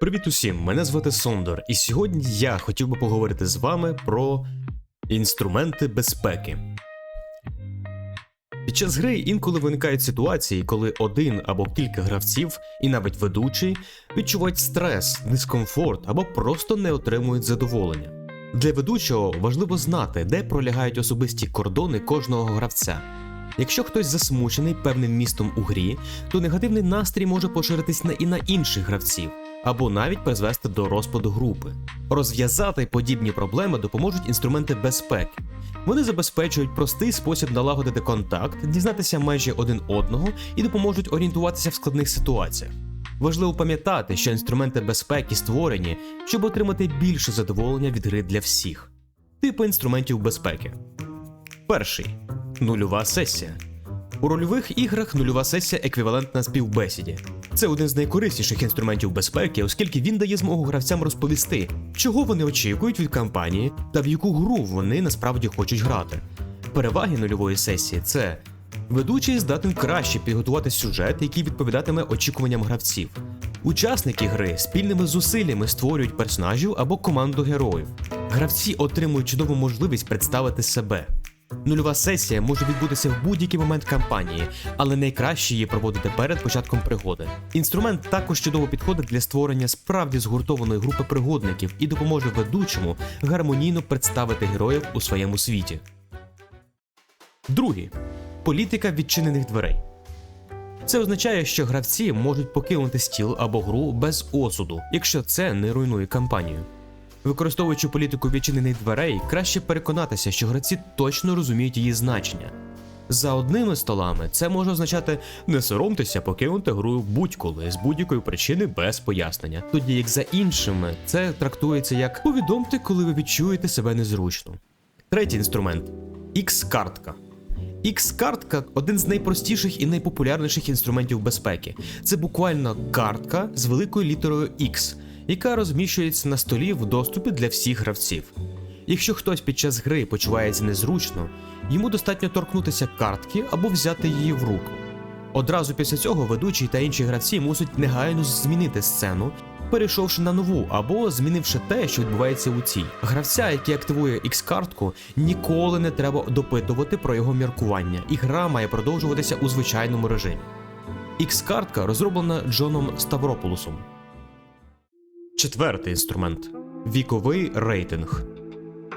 Привіт усім! Мене звати Сондор, і сьогодні я хотів би поговорити з вами про інструменти безпеки. Під час гри інколи виникають ситуації, коли один або кілька гравців, і навіть ведучий, відчувають стрес, дискомфорт або просто не отримують задоволення. Для ведучого важливо знати, де пролягають особисті кордони кожного гравця. Якщо хтось засмучений певним містом у грі, то негативний настрій може поширитись на і на інших гравців, або навіть призвести до розпаду групи. Розв'язати подібні проблеми допоможуть інструменти безпеки. Вони забезпечують простий спосіб налагодити контакт, дізнатися межі один одного і допоможуть орієнтуватися в складних ситуаціях. Важливо пам'ятати, що інструменти безпеки створені, щоб отримати більше задоволення від гри для всіх. Типи інструментів безпеки. Перший нульова сесія. У рольових іграх нульова сесія еквівалентна співбесіді. Це один з найкорисніших інструментів безпеки, оскільки він дає змогу гравцям розповісти, чого вони очікують від кампанії та в яку гру вони насправді хочуть грати. Переваги нульової сесії це ведучий здатен краще підготувати сюжет, який відповідатиме очікуванням гравців. Учасники гри спільними зусиллями створюють персонажів або команду героїв. Гравці отримують чудову можливість представити себе. Нульова сесія може відбутися в будь-який момент кампанії, але найкраще її проводити перед початком пригоди. Інструмент також чудово підходить для створення справді згуртованої групи пригодників і допоможе ведучому гармонійно представити героїв у своєму світі. Другий політика відчинених дверей. Це означає, що гравці можуть покинути стіл або гру без осуду, якщо це не руйнує кампанію. Використовуючи політику відчинених дверей, краще переконатися, що гравці точно розуміють її значення. За одними столами це може означати не соромтеся покинути гру будь-коли з будь-якої причини без пояснення. Тоді як за іншими це трактується як повідомте, коли ви відчуєте себе незручно. Третій інструмент X-картка. X-картка один з найпростіших і найпопулярніших інструментів безпеки. Це буквально картка з великою літерою X, яка розміщується на столі в доступі для всіх гравців. Якщо хтось під час гри почувається незручно, йому достатньо торкнутися картки або взяти її в руку. Одразу після цього ведучий та інші гравці мусять негайно змінити сцену, перейшовши на нову або змінивши те, що відбувається у цій. Гравця, який активує X-картку, ніколи не треба допитувати про його міркування, і гра має продовжуватися у звичайному режимі. X-картка розроблена Джоном Ставрополусом. Четвертий інструмент віковий рейтинг.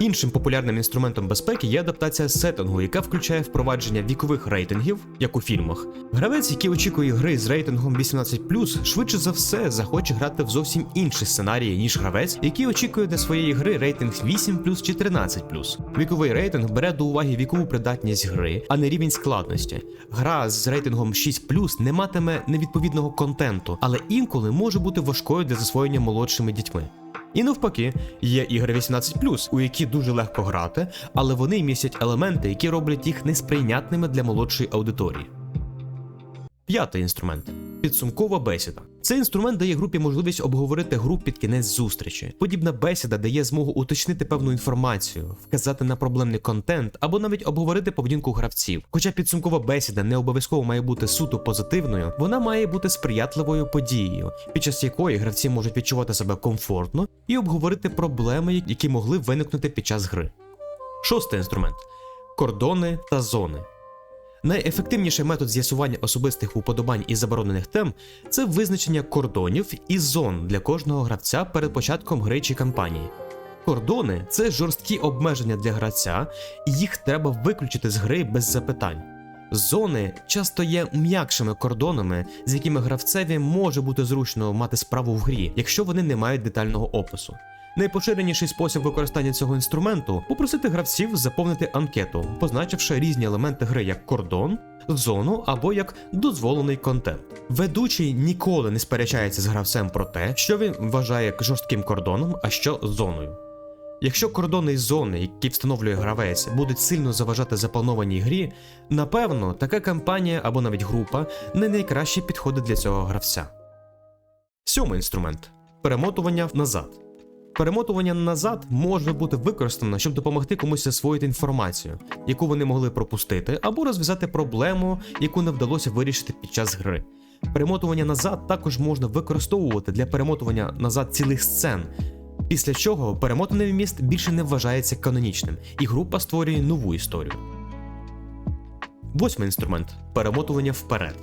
Іншим популярним інструментом безпеки є адаптація сеттингу, яка включає впровадження вікових рейтингів, як у фільмах. Гравець, який очікує гри з рейтингом 18+, швидше за все захоче грати в зовсім інші сценарії, ніж гравець, який очікує для своєї гри рейтинг 8 чи 13 Віковий рейтинг бере до уваги вікову придатність гри, а не рівень складності. Гра з рейтингом 6 не матиме невідповідного контенту, але інколи може бути важкою для засвоєння молодшими дітьми. І навпаки, є ігри 18, у які дуже легко грати, але вони містять елементи, які роблять їх несприйнятними для молодшої аудиторії. П'ятий інструмент підсумкова бесіда. Цей інструмент дає групі можливість обговорити гру під кінець зустрічі. Подібна бесіда дає змогу уточнити певну інформацію, вказати на проблемний контент або навіть обговорити поведінку гравців. Хоча підсумкова бесіда не обов'язково має бути суто позитивною, вона має бути сприятливою подією, під час якої гравці можуть відчувати себе комфортно і обговорити проблеми, які могли виникнути під час гри. Шостий інструмент кордони та зони. Найефективніший метод з'ясування особистих уподобань і заборонених тем це визначення кордонів і зон для кожного гравця перед початком гри чи кампанії. Кордони це жорсткі обмеження для гравця, і їх треба виключити з гри без запитань. Зони часто є м'якшими кордонами, з якими гравцеві може бути зручно мати справу в грі, якщо вони не мають детального опису. Найпоширеніший спосіб використання цього інструменту попросити гравців заповнити анкету, позначивши різні елементи гри як кордон, зону або як дозволений контент. Ведучий ніколи не сперечається з гравцем про те, що він вважає жорстким кордоном, а що зоною. Якщо кордони і зони, які встановлює гравець, будуть сильно заважати запланованій грі, напевно, така кампанія або навіть група не найкраще підходить для цього гравця. Сьомий інструмент перемотування назад. Перемотування назад може бути використано, щоб допомогти комусь засвоїти інформацію, яку вони могли пропустити, або розв'язати проблему, яку не вдалося вирішити під час гри. Перемотування назад також можна використовувати для перемотування назад цілих сцен. Після чого перемотаний вміст більше не вважається канонічним, і група створює нову історію. Восьмий інструмент перемотування вперед.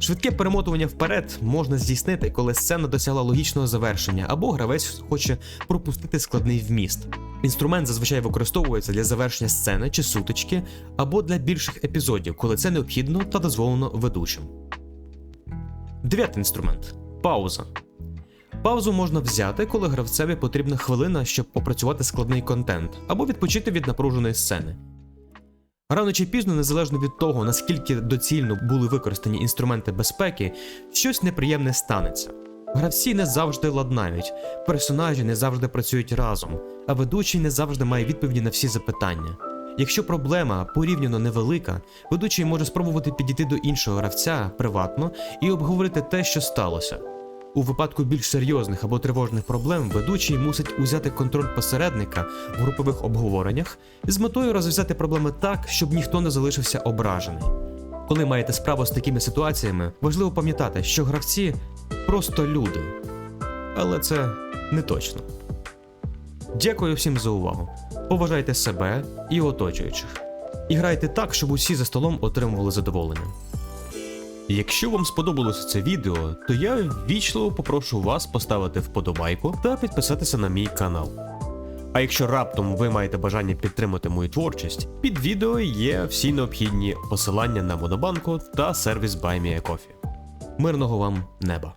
Швидке перемотування вперед можна здійснити, коли сцена досягла логічного завершення, або гравець хоче пропустити складний вміст. Інструмент зазвичай використовується для завершення сцени чи сутички, або для більших епізодів, коли це необхідно та дозволено ведучим. Дев'ятий інструмент пауза. Паузу можна взяти, коли гравцеві потрібна хвилина, щоб попрацювати складний контент, або відпочити від напруженої сцени. Рано чи пізно, незалежно від того, наскільки доцільно були використані інструменти безпеки, щось неприємне станеться. Гравці не завжди ладнають, персонажі не завжди працюють разом, а ведучий не завжди має відповіді на всі запитання. Якщо проблема порівняно невелика, ведучий може спробувати підійти до іншого гравця приватно і обговорити те, що сталося. У випадку більш серйозних або тривожних проблем ведучий мусить узяти контроль посередника в групових обговореннях з метою розв'язати проблеми так, щоб ніхто не залишився ображений. Коли маєте справу з такими ситуаціями, важливо пам'ятати, що гравці просто люди. Але це не точно. Дякую всім за увагу. Поважайте себе і оточуючих. І грайте так, щоб усі за столом отримували задоволення. Якщо вам сподобалося це відео, то я ввічливо попрошу вас поставити вподобайку та підписатися на мій канал. А якщо раптом ви маєте бажання підтримати мою творчість, під відео є всі необхідні посилання на Монобанку та сервіс BuyMeACoffee. Мирного вам неба!